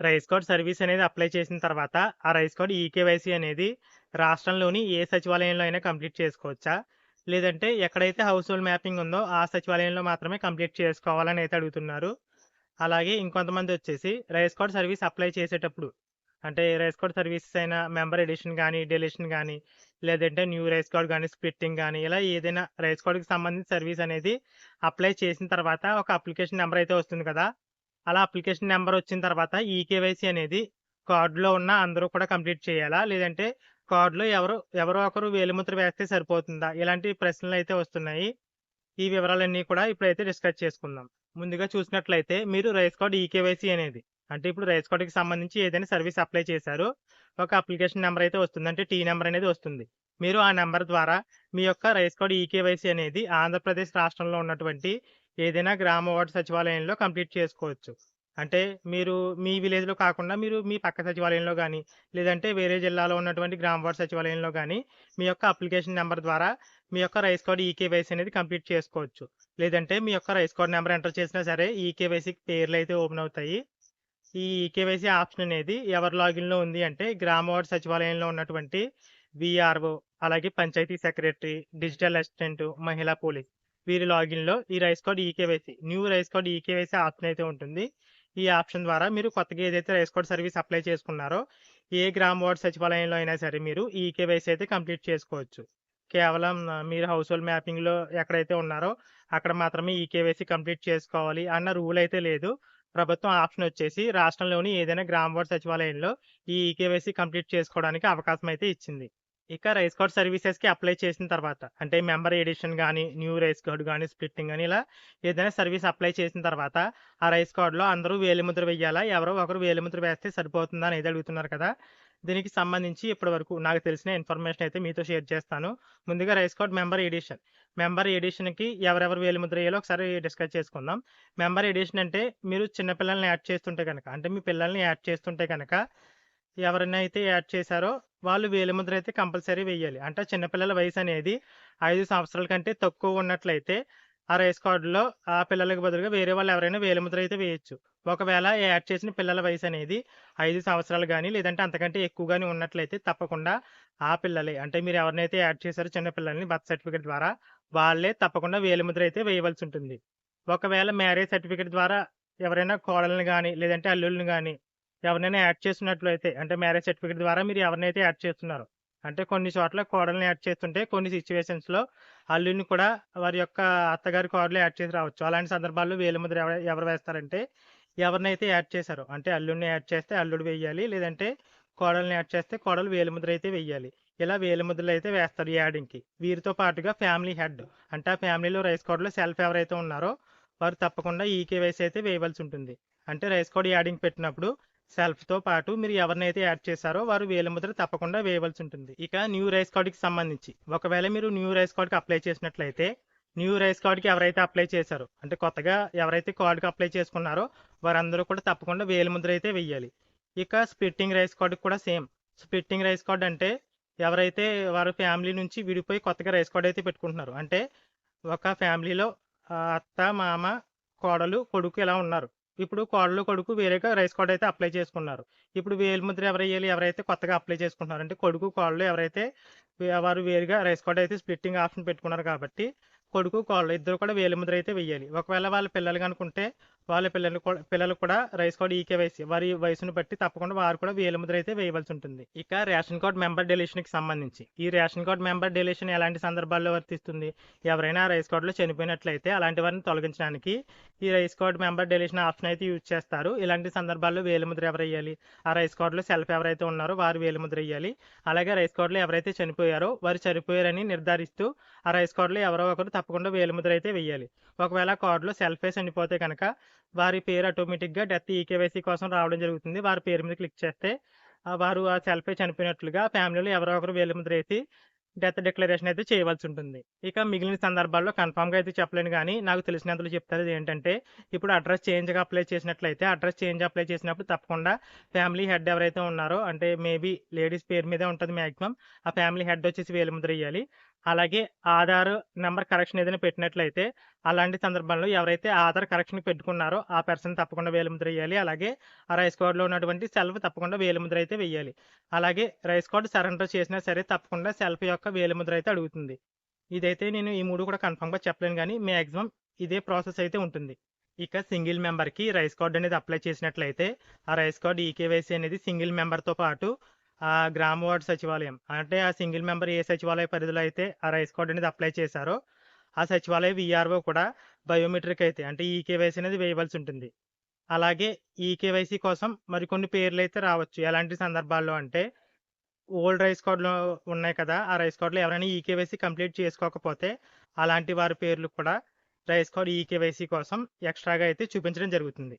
Rice card service అనేది apply చేసిన తర్వాత, ఆ రైస్ కార్డ్ ఈకేవైసీ అనేది రాష్ట్రంలోని ఏ సచివాలయంలో అయినా కంప్లీట్ చేసుకోవచ్చా? లేదంటే ఎక్కడైతే హౌస్ హోల్డ్ మ్యాపింగ్ ఉందో ఆ సచివాలయంలో మాత్రమే కంప్లీట్ చేసుకోవాలని అయితే అడుగుతున్నారు. అలాగే ఇంకొంతమంది వచ్చేసి రైస్ కార్డ్ సర్వీస్ అప్లై చేసేటప్పుడు అంటే రైస్ కార్డ్ సర్వీసెస్ అయిన మెంబర్ ఎడిషన్ కానీ డెలిషన్ కానీ లేదంటే న్యూ రైస్ కార్డ్ కానీ స్ప్లిట్టింగ్ కానీ ఇలా ఏదైనా రైస్ కార్డ్‌కి సంబంధించిన సర్వీస్ అనేది అప్లై చేసిన తర్వాత ఒక అప్లికేషన్ నెంబర్ అయితే వస్తుంది కదా! అలా అప్లికేషన్ నెంబర్ వచ్చిన తర్వాత ఈకేవైసీ అనేది కార్డులో ఉన్న అందరూ కూడా కంప్లీట్ చేయాలా? లేదంటే కార్డులో ఎవరు ఎవరో ఒకరు వేలిముద్ర వేస్తే సరిపోతుందా? ఇలాంటి ప్రశ్నలు అయితే వస్తున్నాయి. ఈ వివరాలన్నీ కూడా ఇప్పుడైతే డిస్కస్ చేసుకుందాం. ముందుగా చూసినట్లయితే మీరు రైస్ కార్డ్ ఈకేవైసీ అనేది అంటే ఇప్పుడు రైస్ కార్డ్‌కి సంబంధించి ఏదైనా సర్వీస్ అప్లై చేశారు. ఒక అప్లికేషన్ నెంబర్ అయితే వస్తుంది. అంటే టీ నెంబర్ అనేది వస్తుంది. మీరు ఆ నెంబర్ ద్వారా మీ యొక్క రైస్ కార్డ్ ఈకేవైసీ అనేది ఆంధ్రప్రదేశ్ రాష్ట్రంలో ఉన్నటువంటి ఏదైనా గ్రామ వార్డు సచివాలయంలో కంప్లీట్ చేసుకోవచ్చు. అంటే మీరు మీ విలేజ్‌లో కాకుండా మీరు మీ పక్క సచివాలయంలో కానీ లేదంటే వేరే జిల్లాలో ఉన్నటువంటి గ్రామ వార్డు సచివాలయంలో కానీ మీ యొక్క అప్లికేషన్ నెంబర్ ద్వారా మీ యొక్క రైస్ కార్డ్ ఈకేవైసీ అనేది కంప్లీట్ చేసుకోవచ్చు. లేదంటే మీ యొక్క రైస్ కార్డ్ నెంబర్ ఎంటర్ చేసినా సరే ఈకేవైసీకి పేర్లయితే ఓపెన్ అవుతాయి. ఈ ఈకేవైసీ ఆప్షన్ అనేది ఎవరి లాగిన్‌లో ఉంది అంటే గ్రామ వార్డు సచివాలయంలో ఉన్నటువంటి విఆర్ఓ అలాగే పంచాయతీ సెక్రటరీ, డిజిటల్ అసిస్టెంట్, మహిళా పోలీస్ వీరి లాగిన్‌లో ఈ rice card eKYC new rice card eKYC option అయితే ఉంటుంది. ఈ ఆప్షన్ ద్వారా మీరు కొత్తగా ఏదైతే రైస్ కార్డ్ సర్వీస్ అప్లై చేసుకున్నారో ఏ గ్రామ వార్డు సచివాలయంలో అయినా సరే మీరు ఈ ఈకేవైసీ అయితే కంప్లీట్ చేసుకోవచ్చు. కేవలం మీరు హౌస్ హోల్డ్ మ్యాపింగ్‌లో ఎక్కడైతే ఉన్నారో అక్కడ మాత్రమే ఈకేవైసీ కంప్లీట్ చేసుకోవాలి అన్న రూల్ అయితే లేదు. ప్రభుత్వం ఆప్షన్ వచ్చేసి రాష్ట్రంలోని ఏదైనా గ్రామ వార్డు సచివాలయంలో ఈ ఈకేవైసీ కంప్లీట్ చేసుకోవడానికి అవకాశం అయితే ఇచ్చింది. ఇక రైస్ కార్డ్ సర్వీసెస్‌కి అప్లై చేసిన తర్వాత అంటే మెంబర్ ఎడిషన్ కానీ న్యూ రైస్ కార్డ్ కానీ స్ప్లిట్టింగ్ కానీ ఇలా ఏదైనా సర్వీస్ అప్లై చేసిన తర్వాత ఆ రైస్ కార్డ్‌లో అందరూ వేలిముద్ర వేయాలా? ఎవరో ఒకరు వేలిముద్ర వేస్తే సరిపోతుందా అనేది అడుగుతున్నారు కదా! దీనికి సంబంధించి ఇప్పటి వరకు నాకు తెలిసిన ఇన్ఫర్మేషన్ అయితే మీతో షేర్ చేస్తాను. ముందుగా rice card member addition. Member ఎడిషన్‌కి ఎవరెవరు వేలిముద్ర వేయాలో ఒకసారి డిస్కస్ చేసుకుందాం. మెంబర్ ఎడిషన్ అంటే మీరు చిన్నపిల్లల్ని యాడ్ చేస్తుంటే కనుక అంటే మీ పిల్లల్ని యాడ్ చేస్తుంటే కనుక ఎవరైనా అయితే యాడ్ చేశారో వాళ్ళు వేలిముద్ర అయితే కంపల్సరీ వేయాలి. అంటే చిన్నపిల్లల వయసు అనేది ఐదు సంవత్సరాల కంటే తక్కువ ఉన్నట్లయితే ఆ రైస్ కార్డులో ఆ పిల్లలకు బదులుగా వేరే వాళ్ళు ఎవరైనా వేలిముద్ర అయితే వేయచ్చు ఒకవేళ యాడ్ చేసిన పిల్లల వయసు అనేది ఐదు సంవత్సరాలు కానీ లేదంటే అంతకంటే ఎక్కువ కానీ ఉన్నట్లయితే తప్పకుండా ఆ పిల్లలే అంటే మీరు ఎవరినైతే యాడ్ చేశారో చిన్న పిల్లల్ని బర్త్ సర్టిఫికేట్ ద్వారా వాళ్ళే తప్పకుండా వేలిముద్ర అయితే వేయవలసి ఉంటుంది. ఒకవేళ మ్యారేజ్ సర్టిఫికేట్ ద్వారా ఎవరైనా కోడల్ని కానీ లేదంటే అల్లుల్ని కానీ ఎవరినైనా యాడ్ చేసినట్లయితే అంటే మ్యారేజ్ సర్టిఫికేట్ ద్వారా మీరు ఎవరినైతే యాడ్ చేస్తున్నారో అంటే కొన్ని చోట్ల కోడల్ని యాడ్ చేస్తుంటే కొన్ని సిచ్యువేషన్స్లో అల్లుడిని కూడా వారి యొక్క అత్తగారి కోడలు యాడ్ చేసి రావచ్చు. అలాంటి సందర్భాల్లో వేలిముద్ర ఎవ ఎవరు వేస్తారంటే ఎవరినైతే యాడ్ చేశారో అంటే అల్లుడిని యాడ్ చేస్తే అల్లుడు వేయాలి. లేదంటే కోడల్ని యాడ్ చేస్తే కోడలు వేలిముద్ర అయితే వేయాలి. ఇలా వేలిముద్రలు అయితే వేస్తారు యాడింగ్‌కి. వీరితో పాటుగా ఫ్యామిలీ హెడ్ అంటే ఆ ఫ్యామిలీలో రైస్ కార్డ్‌లో సెల్ఫ్ ఎవరైతే ఉన్నారో వారు తప్పకుండా ఈకేవైసీ అయితే వేయవలసి ఉంటుంది. అంటే రైస్ కోడ్ యాడింగ్ పెట్టినప్పుడు సెల్ఫ్‌తో పాటు మీరు ఎవరినైతే యాడ్ చేశారో వారు వేలిముద్ర తప్పకుండా వేయవలసి ఉంటుంది. ఇక న్యూ రైస్ కార్డ్‌కి సంబంధించి ఒకవేళ మీరు న్యూ రైస్ కార్డ్‌కి అప్లై చేసినట్లయితే న్యూ రైస్ కార్డ్‌కి ఎవరైతే అప్లై చేశారో అంటే కొత్తగా ఎవరైతే కార్డుకి అప్లై చేసుకున్నారో వారందరూ కూడా తప్పకుండా వేలిముద్ర అయితే వేయాలి. ఇక స్ప్లిట్టింగ్ రైస్ కార్డుకి కూడా సేమ్. స్ప్లిట్టింగ్ రైస్ కార్డ్ అంటే ఎవరైతే వారి ఫ్యామిలీ నుంచి విడిపోయి కొత్తగా రైస్ కార్డ్ అయితే పెట్టుకుంటున్నారు అంటే ఒక ఫ్యామిలీలో అత్త, మామ, కోడలు, కొడుకు ఇలా ఉన్నారు. ఇప్పుడు కోడలు, కొడుకు వేరేగా రైస్ కార్డ్ అయితే అప్లై చేసుకున్నారు. ఇప్పుడు వేలిముద్ర ఎవరయ్యాలి ఎవరైతే కొత్తగా అప్లై చేసుకుంటున్నారు అంటే కొడుకు, కోడలు ఎవరైతే వే వారు వేరుగా రైస్ కార్డ్ అయితే స్ప్లిట్టింగ్ ఆప్షన్ పెట్టుకున్నారు కాబట్టి కొడుకు, కోడలు ఇద్దరు కూడా వేలిముద్ర అయితే వేయాలి. ఒకవేళ వాళ్ళ పిల్లలు కనుకుంటే వాళ్ళ పిల్లలు కూడా పిల్లలు కూడా రైస్ కార్డ్ ఈకేవైసీ వారి వయసును బట్టి తప్పకుండా వారు కూడా వేలిముద్ర అయితే వేయవలసి ఉంటుంది. ఇక రేషన్ కార్డ్ మెంబర్ డెలీషన్‌కి సంబంధించి ఈ రేషన్ కార్డ్ మెంబర్ డెలిషన్ ఎలాంటి సందర్భాల్లో వర్తిస్తుంది? ఎవరైనా రైస్ కార్డ్‌లో చనిపోయినట్లయితే అలాంటి వారిని తొలగించడానికి ఈ rice card member deletion option అయితే యూజ్ చేస్తారు. ఇలాంటి సందర్భాల్లో వేలుముదు ఎవరు వేయాలి ఆ రైస్ కార్డ్‌లో సెల్ఫ్ ఎవరైతే ఉన్నారో వారు వేలిముద్ర ఎయ్యాలి. అలాగే రైస్ కార్డ్‌లో ఎవరైతే చనిపోయారో వారు చనిపోయారని నిర్ధారిస్తూ ఆ రైస్ కార్డ్‌లో ఎవరో ఒకరు తప్పకుండా వేలిముద్ర అయితే వేయాలి. ఒకవేళ కార్డులో సెల్ఫే చనిపోతే కనుక వారి పేరు ఆటోమేటిక్‌గా డెత్ ఈకేవైసీ కోసం రావడం జరుగుతుంది. వారి పేరు మీద క్లిక్ చేస్తే వారు ఆ సెల్ఫీ చనిపోయినట్లుగా ఫ్యామిలీలో ఎవరో ఒకరు వేలిముద్ర వేసి డెత్ డిక్లరేషన్ అయితే చేయవలసి ఉంటుంది. ఇక మిగిలిన సందర్భాల్లో కన్ఫామ్గా అయితే చెప్పలేను కానీ నాకు తెలిసినంతలో చెప్తారు ఏంటంటే ఇప్పుడు అడ్రస్ చేంజ్‌గా అప్లై చేసినట్లయితే అడ్రస్ చేంజ్ అప్లై చేసినప్పుడు తప్పకుండా ఫ్యామిలీ హెడ్ ఎవరైతే ఉన్నారో అంటే మేబీ లేడీస్ పేరు మీదే ఉంటుంది మాక్సిమం. ఆ ఫ్యామిలీ హెడ్ వచ్చేసి వేలిముద్ర ఎయ్యాలి. అలాగే ఆధార్ నెంబర్ కరెక్షన్ ఏదైనా పెట్టినట్లయితే అలాంటి సందర్భంలో ఎవరైతే ఆధార్ కరెక్షన్ పెట్టుకున్నారో ఆ పర్సన్ తప్పకుండా వేలిముద్ర వేయాలి. అలాగే ఆ రైస్ కార్డులో ఉన్నటువంటి సెల్ఫ్ తప్పకుండా వేలిముద్ర అయితే వేయాలి. అలాగే రైస్ కార్డ్ సరెండర్ చేసినా సరే తప్పకుండా సెల్ఫ్ యొక్క వేలిముద్ర అయితే అడుగుతుంది. ఇదైతే నేను ఈ మూడు కూడా కన్ఫర్మ్‌గా చెప్పలేను కానీ మ్యాక్సిమం ఇదే ప్రాసెస్ అయితే ఉంటుంది. ఇక సింగిల్ మెంబర్‌కి రైస్ కార్డ్ అనేది అప్లై చేసినట్లయితే ఆ రైస్ కార్డ్ ఈకేవైసీ అనేది సింగిల్ మెంబర్‌తో పాటు ఆ గ్రామ వార్డ్ సచివాలయం అంటే ఆ సింగిల్ మెంబర్ ఏ సచివాలయ పరిధిలో అయితే ఆ రైస్ కార్డ్ అనేది అప్లై చేశారో ఆ సచివాలయ విఆర్ఓ కూడా బయోమెట్రిక్ అయితే అంటే ఈకేవైసీ అనేది వేయవలసి ఉంటుంది. అలాగే ఈకేవైసీ కోసం మరికొన్ని పేర్లు అయితే రావచ్చు. ఎలాంటి సందర్భాల్లో అంటే ఓల్డ్ రైస్ కార్డులు ఉన్నాయి కదా! ఆ రైస్ కార్డ్‌లో ఎవరైనా ఈకేవైసీ కంప్లీట్ చేసుకోకపోతే అలాంటి వారి పేర్లు కూడా రైస్ కార్డ్ ఈకేవైసీ కోసం ఎక్స్‌ట్రాగా అయితే చూపించడం జరుగుతుంది.